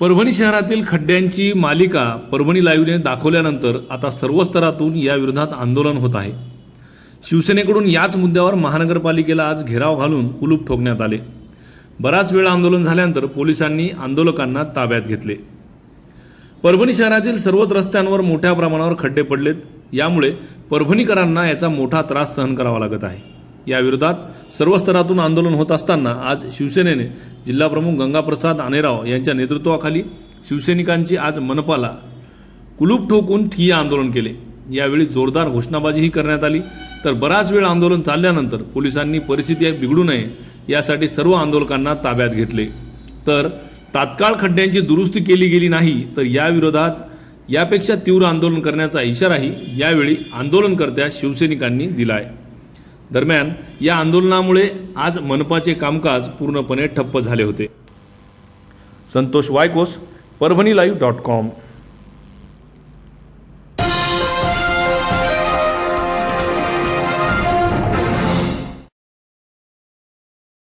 परभणी शहरातील खड्ड्यांची मालिका परभणी लाईव्हने दाखवल्यानंतर आता सर्व स्तरातून या विरोधात आंदोलन होत आहे. शिवसेनेकडून याच मुद्द्यावर महानगरपालिकेला आज घेराव घालून कुलूप ठोकण्यात आले. बराच वेळ आंदोलन झाल्यानंतर पोलिसांनी आंदोलकांना ताब्यात घेतले. परभणी शहरातील सर्वच रस्त्यांवर मोठ्या प्रमाणावर खड्डे पडलेत. यामुळे परभणीकरांना याचा मोठा त्रास सहन करावा लागत आहे. याविरोधात सर्व स्तरातून आंदोलन होत असताना आज शिवसेनेने जिल्हाप्रमुख गंगाप्रसाद आनेराव यांच्या नेतृत्वाखाली शिवसैनिकांची आज मनपाला कुलूप ठोकून ठिय्या आंदोलन केले. यावेळी जोरदार घोषणाबाजीही करण्यात आली. तर बराच वेळ आंदोलन चालल्यानंतर पोलिसांनी परिस्थिती बिघडू नये यासाठी सर्व आंदोलकांना ताब्यात घेतले. तर तात्काळ खड्ड्यांची दुरुस्ती केली गेली नाही तर याविरोधात यापेक्षा तीव्र आंदोलन करण्याचा इशाराही यावेळी आंदोलनकर्त्या शिवसैनिकांनी दिलाय. दरम्यान या आंदोलनामुळे आज मनपाचे कामकाज पूर्णपणे ठप्प झाले होते. Santosh Waykos Parbhani live dot com